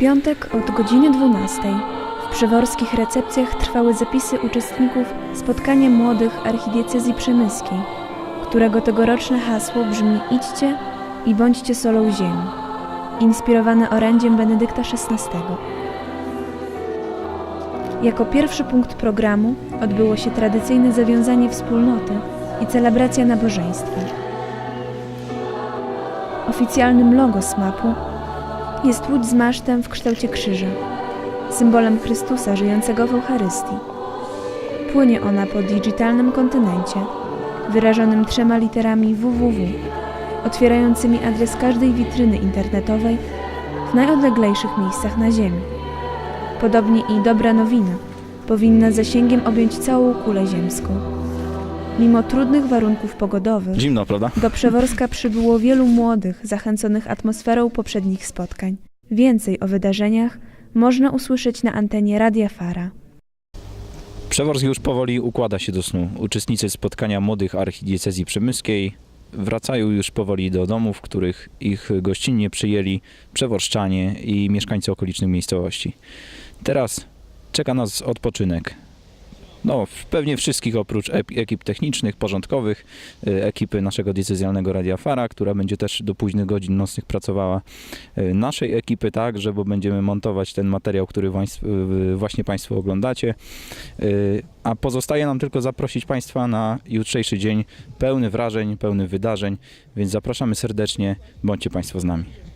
piątek od godziny 12 w przeworskich recepcjach trwały zapisy uczestników spotkania młodych archidiecezji przemyskiej, którego tegoroczne hasło brzmi Idźcie i bądźcie solą ziemi, inspirowane orędziem Benedykta XVI. Jako pierwszy punkt programu odbyło się tradycyjne zawiązanie wspólnoty i celebracja nabożeństwa. Oficjalnym logo SMAP-u jest łódź z masztem w kształcie krzyża, symbolem Chrystusa żyjącego w Eucharystii. Płynie ona po digitalnym kontynencie, wyrażonym trzema literami www, otwierającymi adres każdej witryny internetowej w najodleglejszych miejscach na Ziemi. Podobnie i dobra nowina powinna zasięgiem objąć całą kulę ziemską. Mimo trudnych warunków pogodowych, Zimno, prawda? do Przeworska przybyło wielu młodych, zachęconych atmosferą poprzednich spotkań. Więcej o wydarzeniach można usłyszeć na antenie Radia Fara. Przeworsk już powoli układa się do snu. Uczestnicy spotkania młodych archidiecezji przemyskiej wracają już powoli do domów, w których ich gościnnie przyjęli przeworszczanie i mieszkańcy okolicznych miejscowości. Teraz czeka nas odpoczynek. No, pewnie wszystkich oprócz ekip technicznych, porządkowych, y, ekipy naszego diecezjalnego Radia Fara, która będzie też do późnych godzin nocnych pracowała, y, naszej ekipy także, bo będziemy montować ten materiał, który właśnie Państwo oglądacie. Y, A pozostaje nam tylko zaprosić Państwa na jutrzejszy dzień pełny wrażeń, pełny wydarzeń, więc zapraszamy serdecznie, bądźcie Państwo z nami.